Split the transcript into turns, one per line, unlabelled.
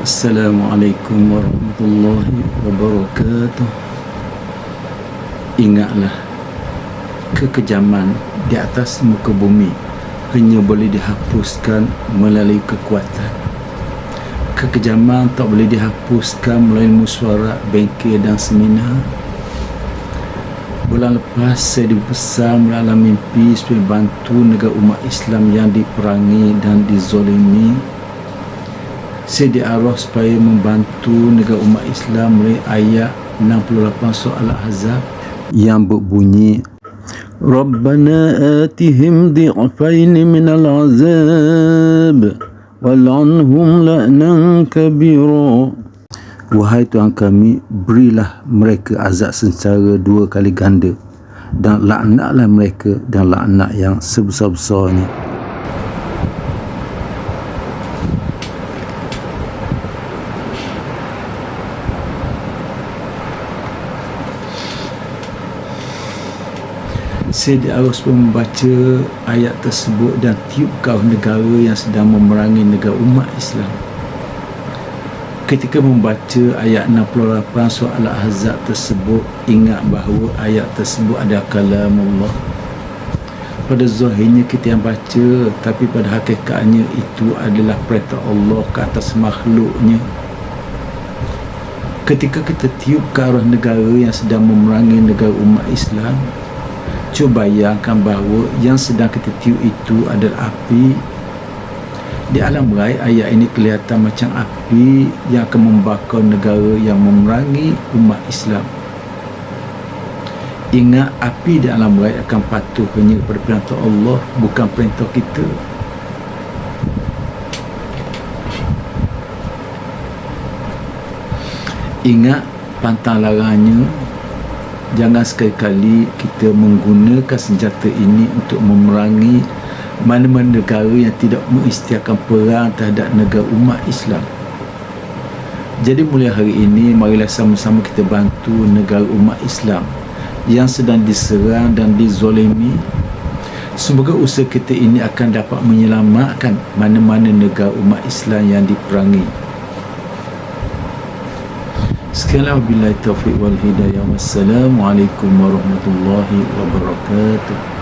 Assalamualaikum warahmatullahi wabarakatuh. Ingatlah Kekejaman di atas muka bumi Hanya boleh dihapuskan melalui kekuatan. Kekejaman tak boleh dihapuskan melalui musyawarah, bengkel dan seminar. Bulan lepas saya dipesan melalui mimpi supaya bantu negara umat Islam yang diperangi dan dizolimi saya diarah supaya membantu negara umat Islam melalui ayat 68 surah Al-Ahzab yang berbunyi Rabbana atihim di'afain min al-azab wal'anhum la'nan kabira Wahai Tuhan kami, berilah mereka azab secara dua kali ganda dan laknatlah mereka dan laknat yang sebesar-besarnya. Saya harus membaca ayat tersebut dan tiup kau negara yang sedang memerangi negara umat Islam. Ketika membaca ayat 68 surah Al-Ahzab tersebut ingat bahawa ayat tersebut adalah kalam Allah pada zahirnya kita yang baca tapi pada hakikatnya itu adalah perintah Allah ke atas makhluknya. Ketika kita tiup ke arah negara yang sedang memerangi negara umat Islam Cuba bayangkan bahawa yang sedang kita tiup itu adalah api. Di alam raya ayat ini kelihatan macam api yang akan membakar negara yang memerangi umat Islam. Ingat api di alam raya akan patuh hanya kepada perintah Allah bukan perintah kita. Ingat pantang larangnya jangan sekali-kali kita menggunakan senjata ini untuk memerangi mana-mana negara yang tidak mengistiakan perang terhadap negara umat Islam. Jadi mulai hari ini marilah sama-sama kita bantu negara umat Islam yang sedang diserang dan dizolimi. Semoga usaha kita ini akan dapat menyelamatkan mana-mana negara umat Islam yang diperangi. Sekianlah bila taufiq wal hidayah. Wassalamualaikum warahmatullahi wabarakatuh.